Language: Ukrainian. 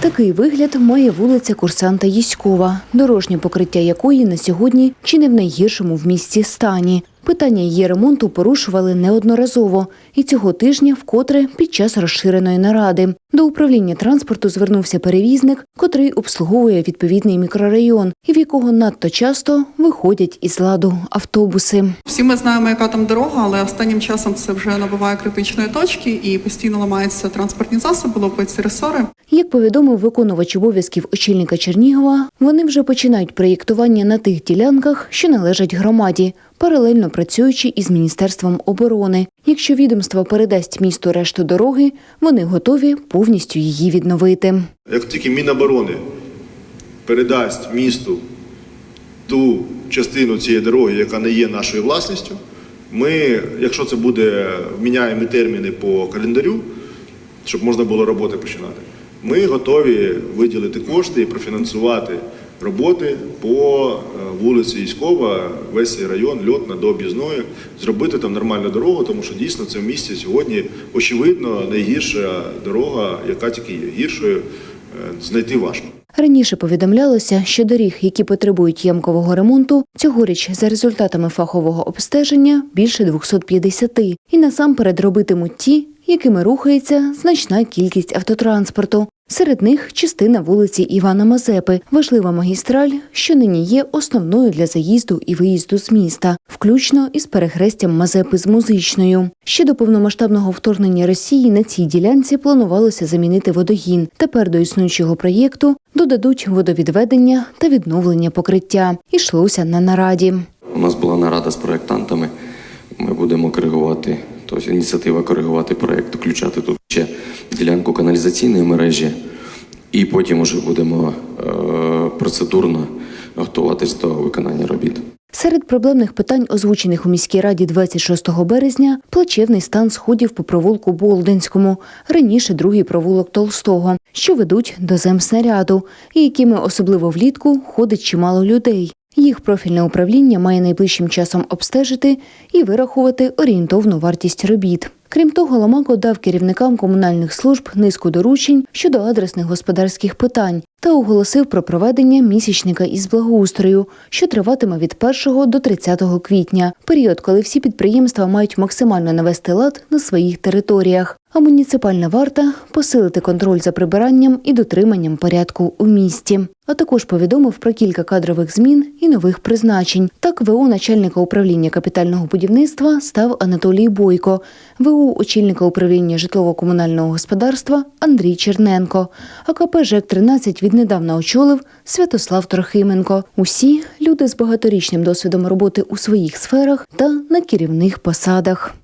Такий вигляд має вулиця Курсанта Єськова, дорожнє покриття якої на сьогодні чи не в найгіршому в місті стані. Питання її ремонту порушували неодноразово, і цього тижня вкотре під час розширеної наради. До управління транспорту звернувся перевізник, котрий обслуговує відповідний мікрорайон, і в якого надто часто виходять із ладу автобуси. Всі ми знаємо, яка там дорога, але останнім часом це вже набуває критичної точки і постійно ламаються транспортні засоби, лопаються ресори. Як повідомив виконувач обов'язків очільника Чернігова, вони вже починають проєктування на тих ділянках, що належать громаді, паралельно працюючи із міністерством оборони. Якщо відомство передасть місту решту дороги, вони готові повністю її відновити. Як тільки Міноборони передасть місту ту частину цієї дороги, яка не є нашою власністю, ми, якщо це буде вміняємо терміни по календарю, щоб можна було роботи починати, ми готові виділити кошти і профінансувати роботи по е, вулиці Іськова, весь цей район, льотна до об'їзної, зробити там нормальну дорогу, тому що дійсно це в місті сьогодні очевидно найгірша дорога, яка тільки є. Гіршою е, знайти важко. Раніше повідомлялося, що доріг, які потребують ямкового ремонту, цьогоріч за результатами фахового обстеження більше 250. І насамперед робитимуть ті, якими рухається значна кількість автотранспорту. Серед них частина вулиці Івана Мазепи, важлива магістраль, що нині є основною для заїзду і виїзду з міста, включно із перехрестям Мазепи з музичною. Ще до повномасштабного вторгнення Росії на цій ділянці планувалося замінити водогін. Тепер до існуючого проєкту додадуть водовідведення та відновлення покриття. Ішлося на нараді. У нас була нарада з проєктантами. Ми будемо коригувати, тобто ініціатива коригувати проєкт, включати тут ще ділянку каналізаційної мережі, і потім вже будемо е, процедурно готуватись до виконання робіт. Серед проблемних питань, озвучених у міській раді 26 березня, плачевний стан сходів по провулку Болдинському, раніше другий провулок Толстого, що ведуть до земснаряду, і якими особливо влітку ходить чимало людей. Їх профільне управління має найближчим часом обстежити і вирахувати орієнтовну вартість робіт. Крім того, Ломако дав керівникам комунальних служб низку доручень щодо адресних господарських питань та оголосив про проведення місячника із благоустрою, що триватиме від 1 до 30 квітня, період, коли всі підприємства мають максимально навести лад на своїх територіях. А муніципальна варта посилити контроль за прибиранням і дотриманням порядку у місті. А також повідомив про кілька кадрових змін і нових призначень. Так, ВО начальника управління капітального будівництва став Анатолій Бойко, ВО очільника управління житлово-комунального господарства Андрій Черненко. А КП ЖЕК-13 віднедавна очолив Святослав Трохименко. Усі люди з багаторічним досвідом роботи у своїх сферах та на керівних посадах.